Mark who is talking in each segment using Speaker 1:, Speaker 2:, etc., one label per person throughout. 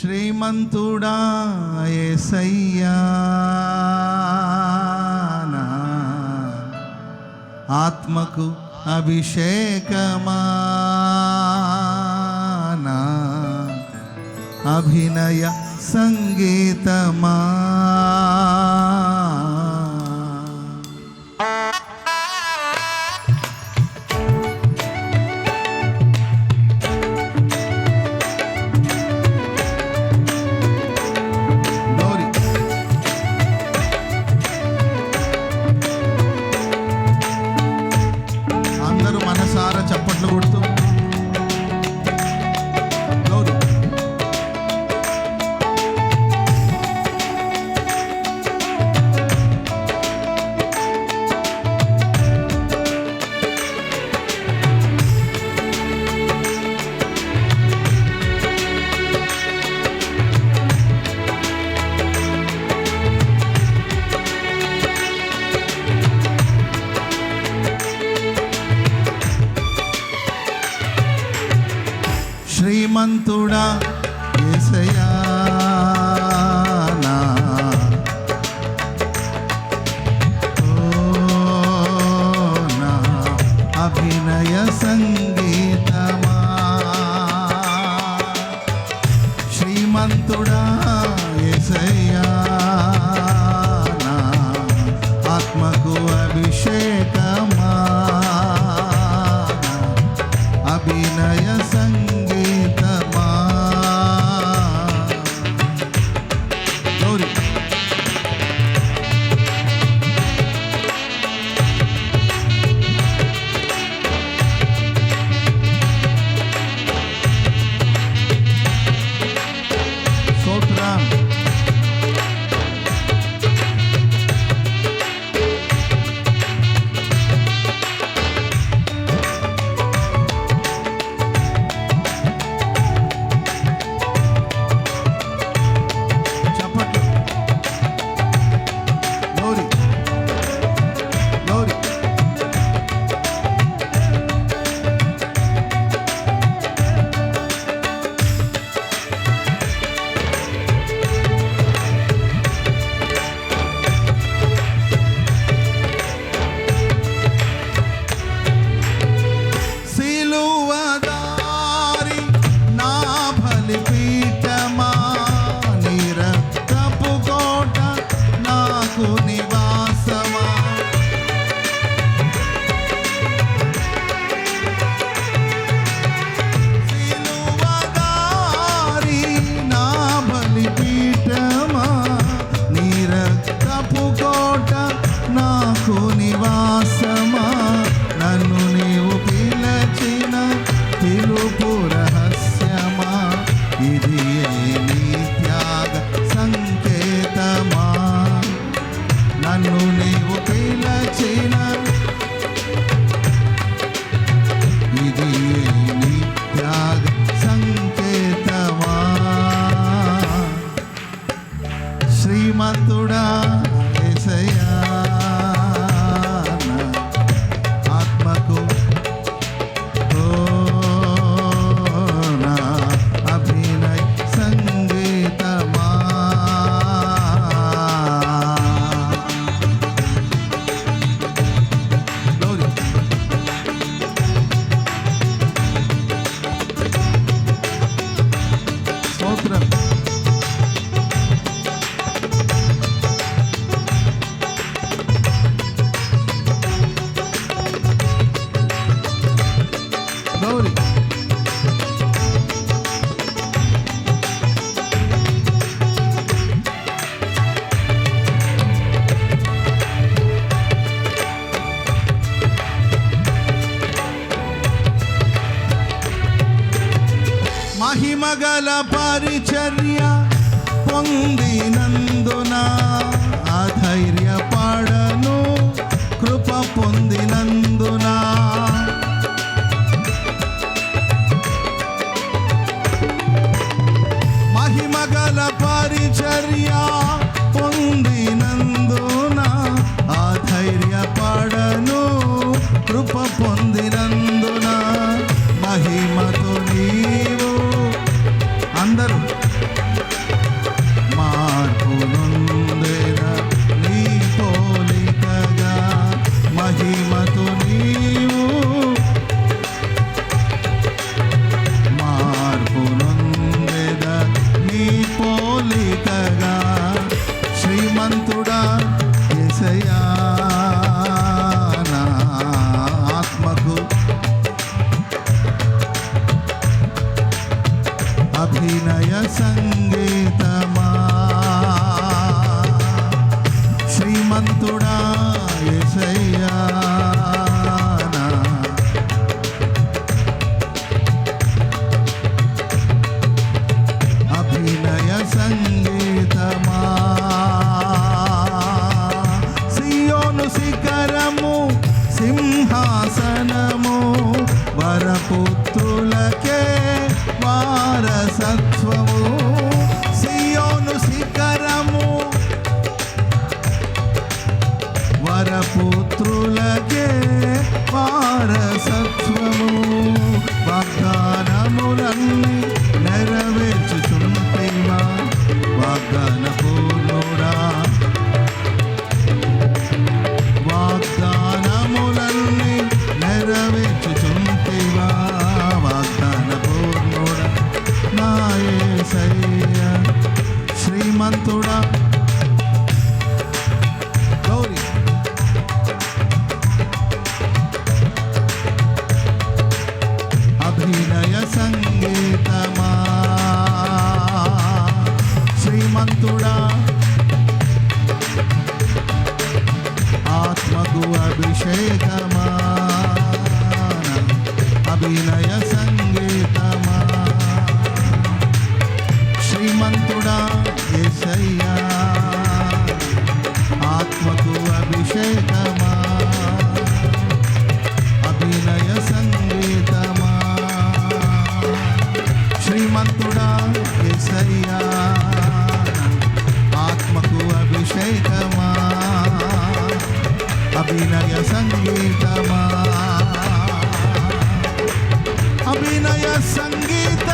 Speaker 1: శ్రీమంతుడా యేసయ్యా ఆత్మకు అభిషేకమా అభినయ సంగీతమా శ్రీమంతుడా mundo. నెరవేర్చుచుంటేమా వాగ్దాన పూర్ణుడా అభిషేకమాన అభినయ అభినయ సంగీతమా అభినయ సంగీత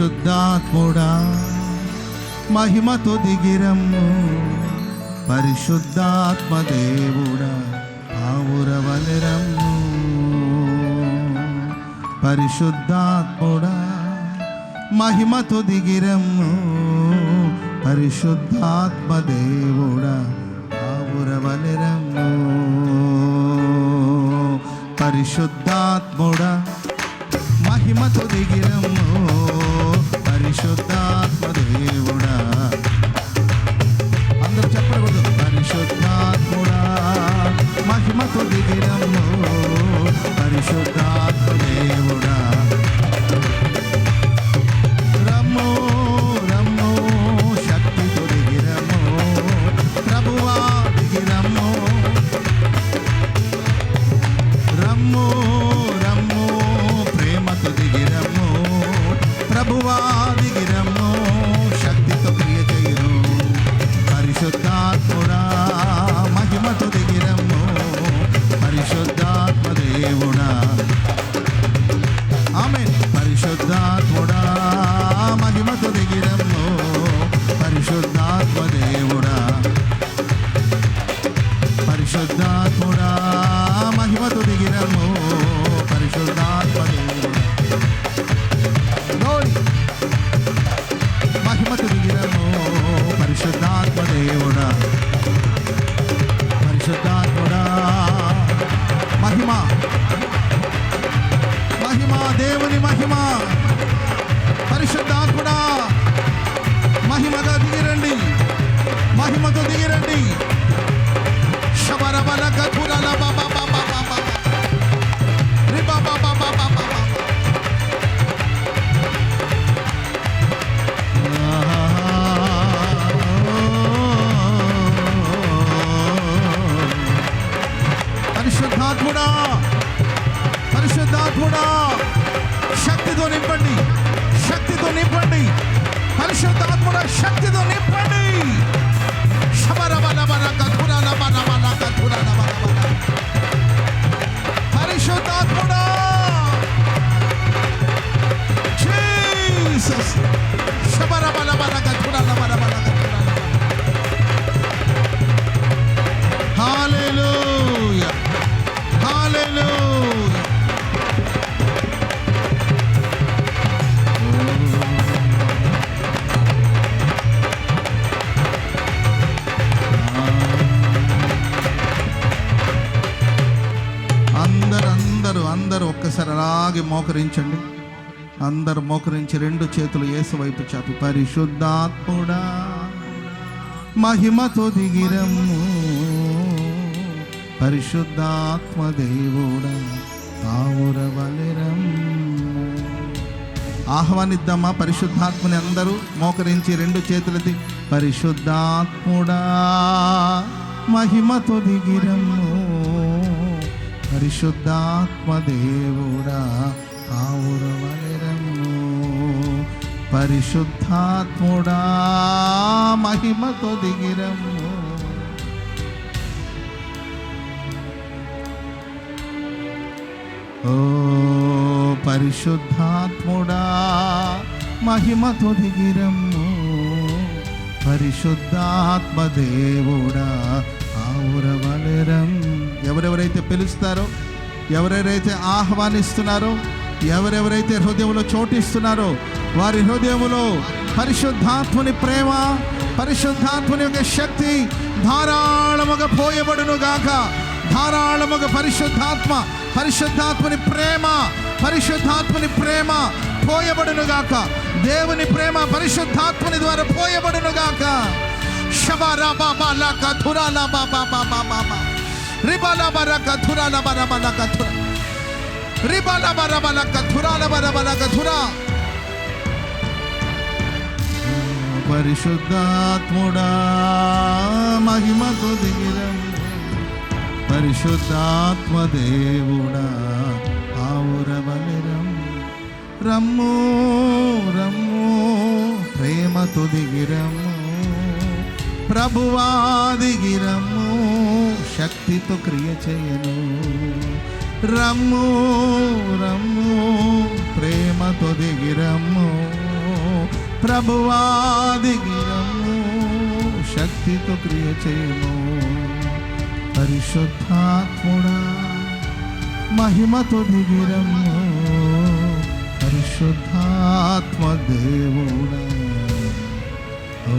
Speaker 1: పరిశుద్ధాత్ముడా మహిమతో దిగిరము పరిశుద్ధాత్మ దేవుడా ఆవురవనిరము పరిశుద్ధాత్ముడా మహిమతో దిగిరము పరిశుద్ధాత్మ దేవుడా ఆవురవనిరము పరిశుద్ధాత్ముడా మహిమతో దిగిరము পরিশোধা మోకరించండి. అందరు మోకరించి రెండు చేతులు యేసు వైపు చాపి పరిశుద్ధాత్ముడా మహిమతో దిగిరము. పరిశుద్ధాత్మ దేవుడా ఆవురవలిరమ్ము ఆహ్వానిద్దామా పరిశుద్ధాత్మని అందరూ? మోకరించి రెండు చేతులది పరిశుద్ధాత్ముడా మహిమతో దిగిరము. పరిశుద్ధాత్మ దేవుడా ఆవురవలిరమ్ము పరిశుద్ధాత్ముడా మహిమతో దిగిరము ఓ పరిశుద్ధాత్ముడా మహిమతో దిగిరము పరిశుద్ధాత్మ దేవుడా ఆవురవలెరం ఎవరెవరైతే పిలుస్తారో ఎవరెవరైతే ఆహ్వానిస్తున్నారో ఎవరెవరైతే హృదయంలో చోటిస్తున్నారో వారి హృదయంలో పరిశుద్ధాత్ముని ప్రేమ పరిశుద్ధాత్ముని యొక్క శక్తి ధారాళముగా పోయబడును గాక. ధారాళముగా పరిశుద్ధాత్మ పరిశుద్ధాత్మని ప్రేమ పరిశుద్ధాత్మని ప్రేమ పోయబడును గాక. దేవుని ప్రేమ పరిశుద్ధాత్మని ద్వారా పోయబడును గాక. శబరా బాబా లక ధురాల బాబా బాబా బాబా రిబాల బరక ధురాల బరబల కథురా రిబాల బరబల కథురాల బరబల కథురా పరిశుద్ధాత్ముడా మహిమకు దిగిరం పరిశుద్ధాత్మ దేవుడా ఆవురబలిరం రమ్ము రమ్ము ప్రేమతో దిగిరము ప్రభువా దిగిరము శక్తితో క్రియ చేయను. రమ్ము రమ్ము ప్రేమతో దిగిరమ్ము ప్రభువా దిగిరమ్ము శక్తితో క్రియ చేయను పరిశుద్ధాత్ముడా మహిమతో దిగిరమ్ము పరిశుద్ధాత్మ దేవుడా ఓ,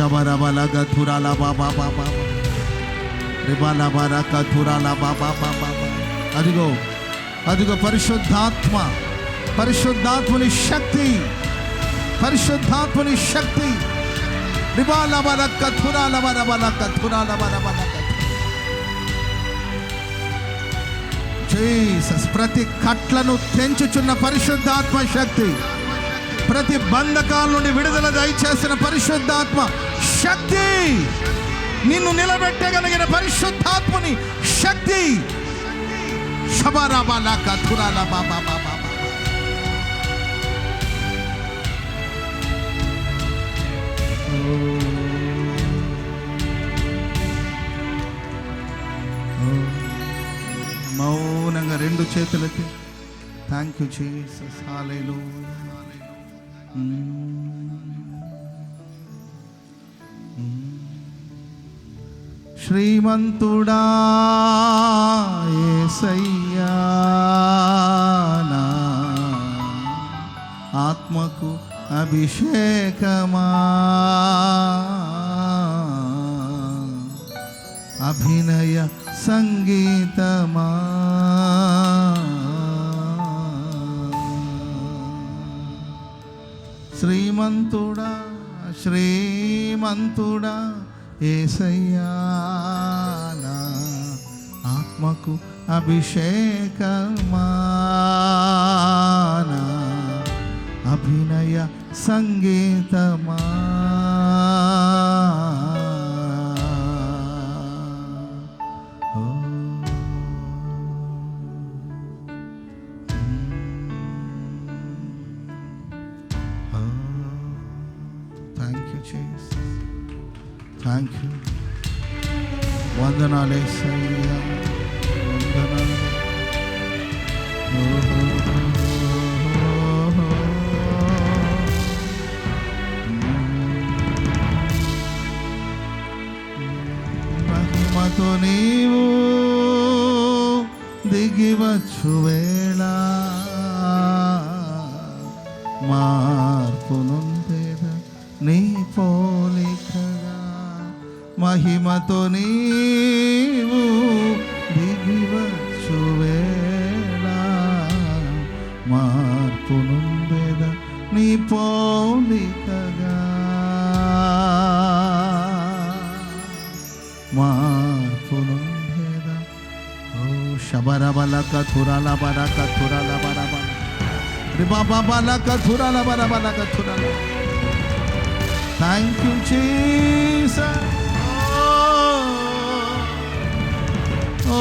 Speaker 1: శబరబల గధురాల బాబా బాబా రిబాల బరక ధురాల బాబా బాబా అదిగో అదిగో పరిశుద్ధాత్మ పరిశుద్ధాత్మని శక్తి పరిశుద్ధాత్మని శక్తి రిబాల బరక ధురాల బరబలక ధురాల బరబలక జీసస్ ప్రతి కట్లను తెంచుచున్న పరిశుద్ధాత్మ శక్తి. ప్రతి బంధకాల నుండి విడుదల దయచేసిన పరిశుద్ధాత్మ శక్తి. నిన్ను నిలబెట్టగలిగిన పరిశుద్ధాత్మని శక్తి. శబరాబాలా కథురాలా బాబా బాబా మౌనంగా రెండు చేతులకి థ్యాంక్ యూ జీసస్ హాలేలు శ్రీమంతుడా యేసయ్యా నా ఆత్మకు అభిషేకమా. అభినయ సంగీతమా. శ్రీమంతుడా శ్రీమంతుడా ఏసయ్యా నా ఆత్మకు అభిషేకమానా అభినయ సంగీతమా. నిపోలికగా మార్పునుందేద ఓ శబరబలక తురల బరక తురల బరబల బాబా బలక తురల బరబలక తురల థ్యాంక్ యూ జీసస్ ఓ ఓ